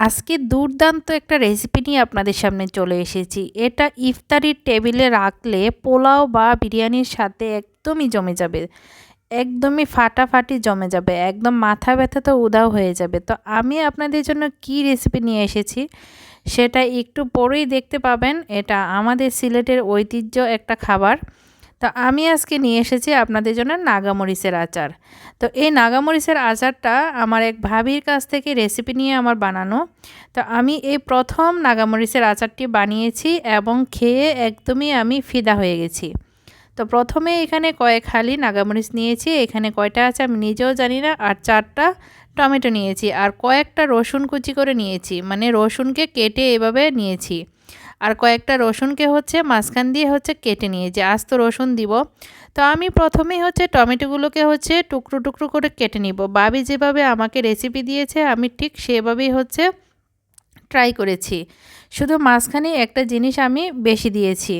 আজকে দুর্দান্ত একটা রেসিপি নিয়ে আপনাদের সামনে চলে এসেছি। এটা ইফতারির টেবিলে রাখলে পোলাও বা বিরিয়ানির সাথে একদমই জমে যাবে। একদমই ফাটাফাটি জমে যাবে। একদম মাথা ব্যথা তো উদাও হয়ে যাবে। তো আমি আপনাদের জন্য কি রেসিপি নিয়ে এসেছি সেটা একটু পরেই দেখতে পাবেন। এটা আমাদের সিলেটের ঐতিহ্য একটা খাবার। তো আমি আজকে নিয়ে এসেছি আপনাদের জন্য নাগামরিচের আচার। তো এই নাগামরিচের আচারটা আমার এক ভাবির কাছ থেকে রেসিপি নিয়ে আমার বানানো। তো আমি এই প্রথম নাগামরিচের আচারটি বানিয়েছি এবং খেয়ে একদমই আমি ফিদা হয়ে গেছি। তো প্রথমে এখানে কয়েক হালি নাগামরিচ নিয়েছি, এখানে কয়টা আছে আমি নিজেও জানি না, আর চারটা টমেটো নিয়েছি। আর কয়েকটা রসুন কুচি করে নিয়েছি মানে রসুনকে কেটে এভাবে নিয়েছি। আর কয়েকটা রসুনকে হচ্ছে মাঝখান দিয়ে হচ্ছে কেটে নিয়ে যে নিয়েছি তো রসুন দিব। তো আমি প্রথমেই হচ্ছে টমেটোগুলোকে হচ্ছে টুকরো টুকরো করে কেটে নিব। বাবি যেভাবে আমাকে রেসিপি দিয়েছে, আমি ঠিক সেভাবেই হচ্ছে ট্রাই করেছি। শুধু মাঝখানে একটা জিনিস আমি বেশি দিয়েছি।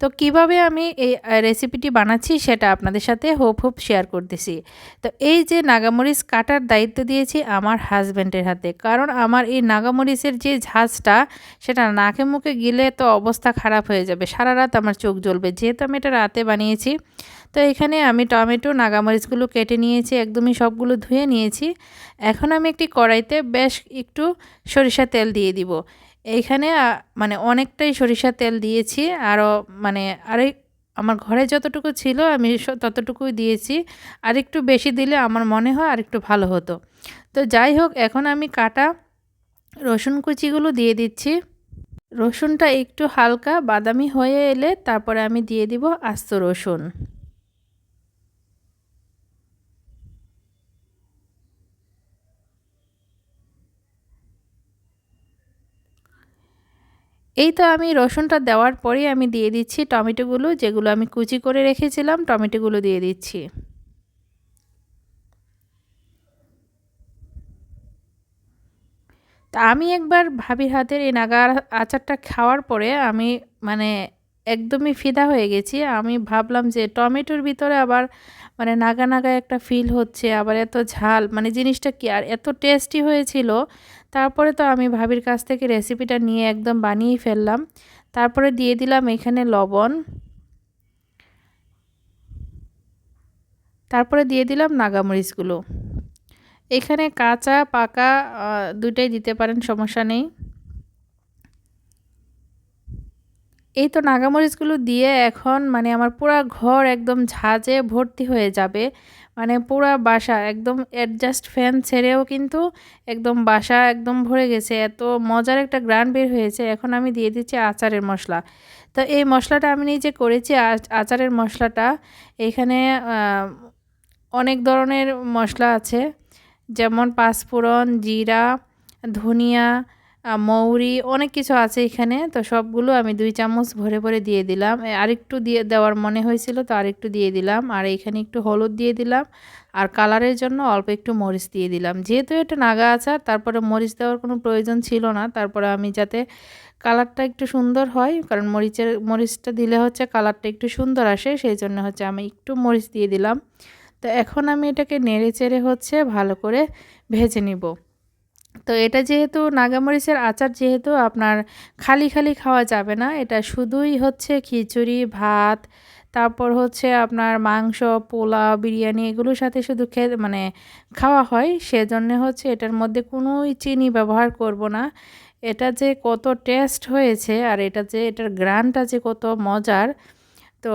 তো কীভাবে আমি এই রেসিপিটি বানাচ্ছি সেটা আপনাদের সাথে হোপ হোপ শেয়ার করতেছি। তো এই যে নাগামরিচ কাটার দায়িত্ব দিয়েছি আমার হাজব্যান্ডের হাতে, কারণ আমার এই নাগামরিচের যে ঝাঁজটা, সেটা নাকে মুখে গিলে তো অবস্থা খারাপ হয়ে যাবে, সারা রাত আমার চোখ জ্বলবে। যেহেতু আমি এটা রাতে বানিয়েছি, তো এখানে আমি টমেটো, নাগামরিচগুলো কেটে নিয়েছি, একদমই সবগুলো ধুয়ে নিয়েছি। এখন আমি একটি কড়াইতে বেশ একটু সরিষা তেল দিয়ে দিব। এইখানে মানে অনেকটাই সরিষা তেল দিয়েছি। আরও মানে আরেক আমার ঘরে যতটুকু ছিল আমি ততটুকুই দিয়েছি। আর একটু বেশি দিলে আমার মনে হয় আর একটু ভালো হতো। তো যাই হোক, এখন আমি কাটা রসুন কুচিগুলো দিয়ে দিচ্ছি। রসুনটা একটু হালকা বাদামি হয়ে এলে তারপরে আমি দিয়ে দিব আস্ত রসুন। এই তো আমি রসুনটা দেওয়ার পরেই আমি দিয়ে দিচ্ছি টমেটোগুলো, যেগুলো আমি কুচি করে রেখেছিলাম, টমেটোগুলো দিয়ে দিচ্ছি। তা আমি একবার ভাবির হাতের এই নাগা আচারটা খাওয়ার পরে আমি মানে একদমই ফিদা হয়ে গেছি। আমি ভাবলাম যে টমেটোর ভিতরে আবার মানে নাগা নাগা একটা ফিল হচ্ছে, আবার এত ঝাল মানে জিনিসটা কি আর এত টেস্টি হয়েছিল তারপরে তো আমি ভাবির কাছ থেকে রেসিপিটা নিয়ে একদম বানিয়ে ফেললাম। তারপরে দিয়ে দিলাম এখানে লবণ। তারপরে দিয়ে দিলাম নাগামরিচগুলো। এখানে কাঁচা, পাকা দুটাই দিতে পারেন, সমস্যা নেই। এই তো নাগামরিচগুলো দিয়ে এখন মানে আমার পুরা ঘর একদম ঝাঁজে ভর্তি হয়ে যাবে। মানে পুরা বাসা একদম অ্যাডজাস্ট ফ্যান ছেড়েও কিন্তু একদম বাসা একদম ভরে গেছে। এত মজার একটা গ্রান বের হয়েছে। এখন আমি দিয়ে দিচ্ছি আচারের মশলা। তো এই মশলাটা আমি নিজে করেছি আচারের মশলাটা। এখানে অনেক ধরনের মশলা আছে। যেমন পাঁচফোড়ন, জিরা, ধনিয়া মৌরি, অনেক কিছু আছে এখানে। তো সবগুলো আমি দুই চামচ ভরে ভরে দিয়ে দিলাম। আরেকটু দিয়ে দেওয়ার মনে হয়েছিল, তো আরেকটু দিয়ে দিলাম। আর এখানে একটু হলুদ দিয়ে দিলাম। আর কালারের জন্য অল্প একটু মরিচ দিয়ে দিলাম। যেহেতু এটা নাগা আচার, তারপরে মরিচ দেওয়ার কোনো প্রয়োজন ছিল না। তারপরে আমি যাতে কালারটা একটু সুন্দর হয়, কারণ মরিচের, মরিচটা দিলে হচ্ছে কালারটা একটু সুন্দর আসে, সেই জন্য হচ্ছে আমি একটু মরিচ দিয়ে দিলাম। তো এখন আমি এটাকে নেড়ে চেড়ে হচ্ছে ভালো করে ভেজে নিব। তো এটা যেহেতু নাগামরিচের আচার যেহেতু আপনার খালি খালি খাওয়া যাবে না, এটা শুধুই হচ্ছে খিচুড়ি, ভাত, তারপর হচ্ছে আপনার মাংস, পোলাও, বিরিয়ানি এগুলোর সাথে শুধু খেয়ে মানে খাওয়া হয়। সেজন্য হচ্ছে এটার মধ্যে কোনোই চিনি ব্যবহার করব না। এটা যে কত টেস্ট হয়েছে আর এটা যে এটার গ্রানটা যে কত মজার, তো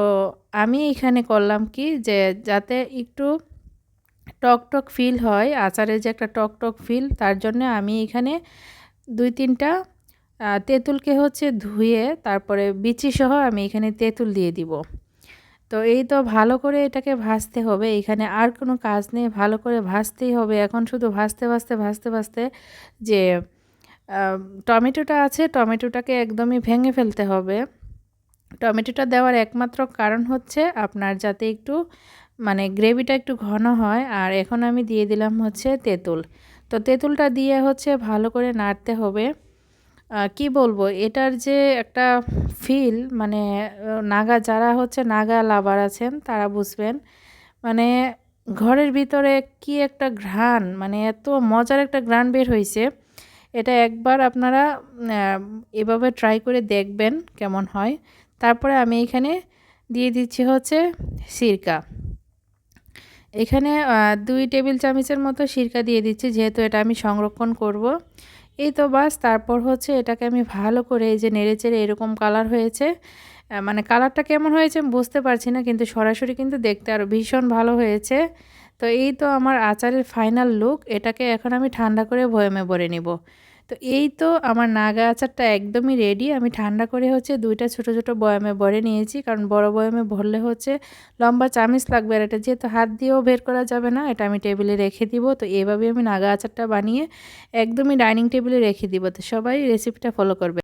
আমি এখানে করলাম কি যে যাতে একটু টক টক ফিল হয় আচারের যে একটা টক টক ফিল, তার জন্য আমি এখানে দুই তিনটা তেঁতুলকে হচ্ছে ধুয়ে তারপরে বিচি সহ আমি এখানে তেঁতুল দিয়ে দিব। তো এই তো ভালো করে এটাকে ভাজতে হবে, এখানে আর কোনো কাজ নেই, ভালো করে ভাজতেই হবে। এখন শুধু ভাজতে ভাজতে ভাজতে ভাজতে যে টমেটোটা আছে, টমেটোটাকে একদমই ভেঙে ফেলতে হবে। টমেটোটা দেওয়ার একমাত্র কারণ হচ্ছে আপনার যাতে একটু মানে গ্রেভিটা একটু ঘন হয় আর এখন আমি দিয়ে দিলাম হচ্ছে তেঁতুল। তো তেঁতুলটা দিয়ে হচ্ছে ভালো করে নাড়তে হবে। কি বলব? এটার যে একটা ফিল মানে নাগা, যারা হচ্ছে নাগা লাভার আছেন, তারা বুঝবেন মানে ঘরের ভিতরে কি একটা ঘ্রাণ মানে এত মজার একটা ঘ্রাণ বের হয়েছে এটা একবার আপনারা এভাবে ট্রাই করে দেখবেন কেমন হয়। তারপরে আমি এখানে দিয়ে দিচ্ছি হচ্ছে সিরকা। এখানে দুই টেবিল চামচের মতো সিরকা দিয়ে দিচ্ছি, যেহেতু এটা আমি সংরক্ষণ করব। এই তো বাস, তারপর হচ্ছে এটাকে আমি ভালো করে এই যে নেড়েচেড়ে এরকম কালার হয়েছে। মানে কালারটা কেমন হয়েছে বুঝতে পারছি না, কিন্তু সরাসরি কিন্তু দেখতে আরও ভীষণ ভালো হয়েছে। তো এই তো আমার আচারের ফাইনাল লুক এটাকে এখন আমি ঠান্ডা করে ভয়েমে ভরে নিব। তো এই তো আমার নাগা আচারটা একদমই রেডি আমি ঠান্ডা করে হচ্ছে দুইটা ছোট ছোট বয়ামে ভরে নিয়েছি, কারণ বড় বয়ামে ভরলে হচ্ছে লম্বা চামিচ লাগবে আর এটা যেহেতু হাত দিয়েও বের করা যাবে না, এটা আমি টেবিলে রেখে দিব। তো এভাবে আমি নাগা আচারটা বানিয়ে একদমই ডাইনিং টেবিলে রেখে দিব। তো সবাই রেসিপিটা ফলো করবে।